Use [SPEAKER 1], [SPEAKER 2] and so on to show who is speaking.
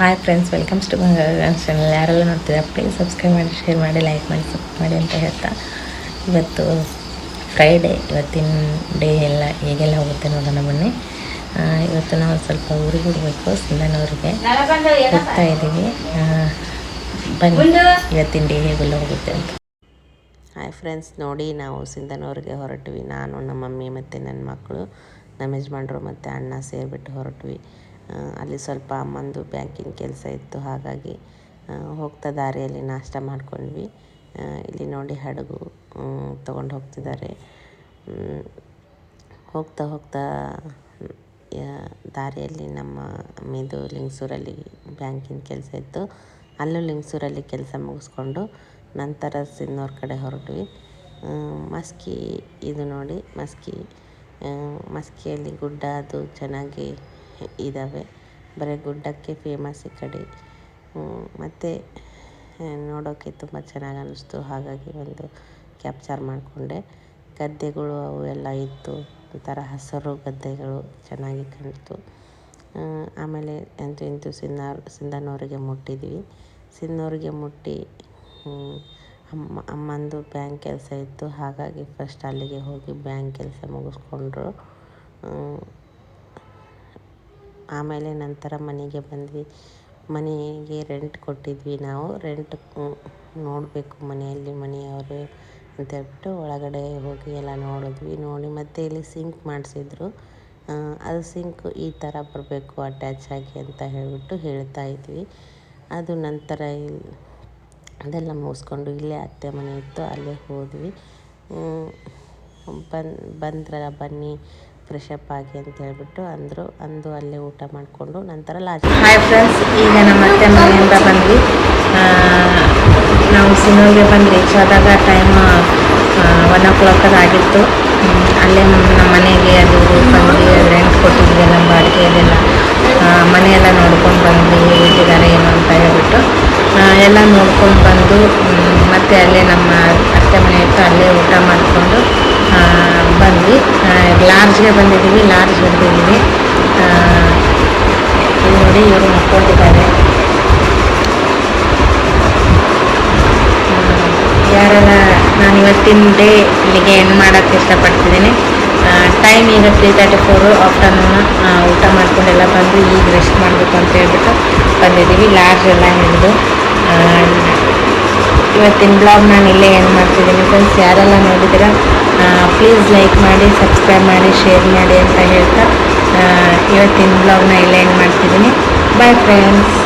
[SPEAKER 1] Hi friends welcomes to channel ಯಾರೆಲ್ಲ ನೋಡ್ತೀರಾ please subscribe ಮಾಡಿ ಶೇರ್ ಮಾಡಿ ಲೈಕ್ ಮಾಡಿ ಸಪೋರ್ಟ್ ಮಾಡಿ ಅಂತ ಹೇಳ್ತಾ. ಇವತ್ತು ಫ್ರೈಡೇ ಇವತ್ತಿನ ಡೇ ಎಲ್ಲ ಹೇಗೆಲ್ಲ ಹೋಗುತ್ತೆ ನೋಡೋಣ ಬನ್ನಿ. ಇವತ್ತು ನಾವು ಸ್ವಲ್ಪ ಊರಿಗೆ ಹೋಗಬೇಕು ಸಿಂಧನೂರಿಗೆ. ಹೋಗ್ತಾ ಇದ್ದೀವಿ. ಬನ್ನಿ ಇವತ್ತಿನ ಡೇ ಹೇಗೆಲ್ಲ ಹೋಗುತ್ತೆ ಅಂತ. ಹಾಯ್ ಫ್ರೆಂಡ್ಸ್ ನೋಡಿ ನಾವು ಸಿಂಧನೂರಿಗೆ ಹೊರಟ್ವಿ. ನಾನು ನಮ್ಮ ಮಮ್ಮಿ ಮತ್ತು ನನ್ನ ಮಕ್ಕಳು ನಮ್ಮ ಯಜಮಾನ್ರು ಮತ್ತು ಅಣ್ಣ ಸೇರಿಬಿಟ್ಟು ಹೊರಟ್ವಿ. ಅಲ್ಲಿ ಸ್ವಲ್ಪ ಅಮ್ಮಂದು ಬ್ಯಾಂಕಿನ ಕೆಲಸ ಇತ್ತು, ಹಾಗಾಗಿ ಹೋಗ್ತಾ ದಾರಿಯಲ್ಲಿ ನಾಷ್ಟ ಮಾಡ್ಕೊಂಡ್ವಿ. ಇಲ್ಲಿ ನೋಡಿ ಹಡಗು ತೊಗೊಂಡು ಹೋಗ್ತಿದ್ದಾರೆ. ಹೋಗ್ತಾ ಹೋಗ್ತಾ ದಾರಿಯಲ್ಲಿ ನಮ್ಮ ಮೇದು ಲಿಂಗಸೂರಲ್ಲಿ ಬ್ಯಾಂಕಿನ ಕೆಲಸ ಇತ್ತು. ಅಲ್ಲೂ ಲಿಂಗಸೂರಲ್ಲಿ ಕೆಲಸ ಮುಗಿಸ್ಕೊಂಡು ನಂತರ ಸಿನ್ನೂರು ಕಡೆ ಹೊರಟ್ವಿ. ಮಸ್ಕಿ, ಇದು ನೋಡಿ ಮಸ್ಕಿ ಮಸ್ಕಿಯಲ್ಲಿ ಗುಡ್ಡ ಅದು ಚೆನ್ನಾಗಿ ಇದ್ದಾವೆ ಬರೀ ಗುಡ್ಡಕ್ಕೆ ಫೇಮಸ್ ಈ ಕಡೆ. ಮತ್ತು ನೋಡೋಕ್ಕೆ ತುಂಬ ಚೆನ್ನಾಗಿ ಅನ್ನಿಸ್ತು ಹಾಗಾಗಿ ಒಂದು ಕ್ಯಾಪ್ಚರ್ ಮಾಡಿಕೊಂಡೆ. ಗದ್ದೆಗಳು ಅವು ಎಲ್ಲ ಇತ್ತು. ಒಂಥರ ಹಸಿರು ಗದ್ದೆಗಳು ಚೆನ್ನಾಗಿ ಕಾಣಿಸ್ತು ಆ, ಆಮೇಲೆ ಅಂತೂ ಇಂತೂ ಸಿನ್ನಾರ್ ಸಿಂಧನೂರಿಗೆ ಮುಟ್ಟಿದ್ವಿ. ಸಿನ್ನೂರಿಗೆ ಮುಟ್ಟಿ ಅಮ್ಮ ಅಮ್ಮಂದು ಬ್ಯಾಂಕ್ ಕೆಲಸ ಇತ್ತು. ಹಾಗಾಗಿ ಫಸ್ಟ್ ಅಲ್ಲಿಗೆ ಹೋಗಿ ಬ್ಯಾಂಕ್ ಕೆಲಸ ಮುಗಿಸ್ಕೊಂಡ್ರು. ಆಮೇಲೆ ನಂತರ ಮನೆಗೆ ಬಂದ್ವಿ. ಮನೆಗೆ ರೆಂಟ್ ಕೊಟ್ಟಿದ್ವಿ ನಾವು. ರೆಂಟ್ ನೋಡಬೇಕು ಮನೆಯಲ್ಲಿ ಮನೆಯವರು ಅಂತ ಹೇಳ್ಬಿಟ್ಟು ಒಳಗಡೆ ಹೋಗಿ ಎಲ್ಲ ನೋಡಿದ್ವಿ. ನೋಡಿ ಮತ್ತೆ ಇಲ್ಲಿ ಸಿಂಕ್ ಮಾಡಿಸಿದ್ರು. ಅದು ಸಿಂಕ್ ಈ ಥರ ಬರಬೇಕು ಅಟ್ಯಾಚ್ ಆಗಿ ಅಂತ ಹೇಳಿಬಿಟ್ಟು ಹೇಳ್ತಾ ಇದ್ವಿ. ಅದು ನಂತರ ಅದೆಲ್ಲ ಮುಗಿಸ್ಕೊಂಡು ಇಲ್ಲೇ ಅತ್ತೆ ಮನೆ ಇತ್ತು. ಅಲ್ಲೇ ಹೋದ್ವಿ. ಬಂದು, ಬಂದ್ರಲ್ಲ ಬನ್ನಿ. ಅಪ್ ಆಗಿ ಅಂತ ಹೇಳ್ಬಿಟ್ಟು ಅಂದರು, ಅಂದು ಅಲ್ಲೇ ಊಟ ಮಾಡಿಕೊಂಡು ನಂತರ ಲಾಸ್ಟ್ ಹಾಯ್ ಫ್ರೆಂಡ್ಸ್ ಈಗ ನಮ್ಮ ಅತ್ತೆ ಮನೆಯಿಂದ ಬಂದ್ವಿ. ನಾವು ಸಿನಿಮಾಗೆ ಬಂದು ರೀಚ್ ಆದಾಗ ಟೈಮ್ ಒನ್ ಓ ಕ್ಲಾಕ್ ಆಗಿತ್ತು. ಅಲ್ಲೇ ನಮ್ಮ ನಮ್ಮ ಮನೆಗೆ ಅದು ಬಂದು ರೆಂಟ್ ಕೊಟ್ಟಿದ್ವಿ ನಮ್ಮ ಬಾಡಿಗೆ ಅದೆಲ್ಲ. ಮನೆಯೆಲ್ಲ ನೋಡ್ಕೊಂಡು ಬಂದ್ವಿ, ಹೇಗಿದ್ದಾರೆ, ಏನು ಅಂತ ಹೇಳ್ಬಿಟ್ಟು. ಎಲ್ಲ ನೋಡ್ಕೊಂಡು ಬಂದು ಮತ್ತೆ ಅಲ್ಲೇ ನಮ್ಮ ಅತ್ತೆ ಮನೆ ಇತ್ತು ಅಲ್ಲೇ ಊಟ ಮಾಡಿಕೊಂಡು ಬಂದ್ವಿ. ಲಾರ್ಜ್ಗೆ ಬಂದಿದ್ದೀವಿ ಲಾರ್ಜ್ ಬಂದಿದ್ದೀವಿ. ನೋಡಿ ಇವರು ಮಕ್ಕೊಂಡಿದ್ದಾರೆ. ಯಾರೆಲ್ಲ ನಾನು ಇವತ್ತಿನ ಡೇ ಇಲ್ಲಿಗೆ ಏನು ಮಾಡೋಕ್ಕೆ ಇಷ್ಟಪಡ್ತಿದ್ದೀನಿ? ಟೈಮ್ ಈಗ ತ್ರೀ ತರ್ಟಿ ಫೋರು ಆಫ್ಟರ್ನೂನ್ ಊಟ ಮಾಡ್ಕೊಂಡೆಲ್ಲ ಬಂದು ಈಗ ರೆಸ್ಟ್ ಮಾಡಬೇಕು ಅಂತ ಹೇಳ್ಬಿಟ್ಟು ಬಂದಿದ್ದೀವಿ ಲಾರ್ಜ್ ಎಲ್ಲ ಹಿಡಿದು. ಇವತ್ತಿನ ಬ್ಲಾಗ್ ನಾನು ಇಲ್ಲೇ ಏನು ಮಾಡ್ತಿದ್ದೀನಿ ಫ್ರೆಂಡ್ಸ್ ಯಾರೆಲ್ಲ ನೋಡಿದ್ದೀರ? ಪ್ಲೀಸ್ ಲೈಕ್ ಮಾಡಿ ಸಬ್ಸ್ಕ್ರೈಬ್ ಮಾಡಿ ಶೇರ್ ಮಾಡಿ ಅಂತ ಹೇಳ್ತಾ ಇವತ್ತಿನ ಬ್ಲಾಗ್ನ ಇಲ್ಲೇ ಏನು ಮಾಡ್ತಿದ್ದೀನಿ. Bye friends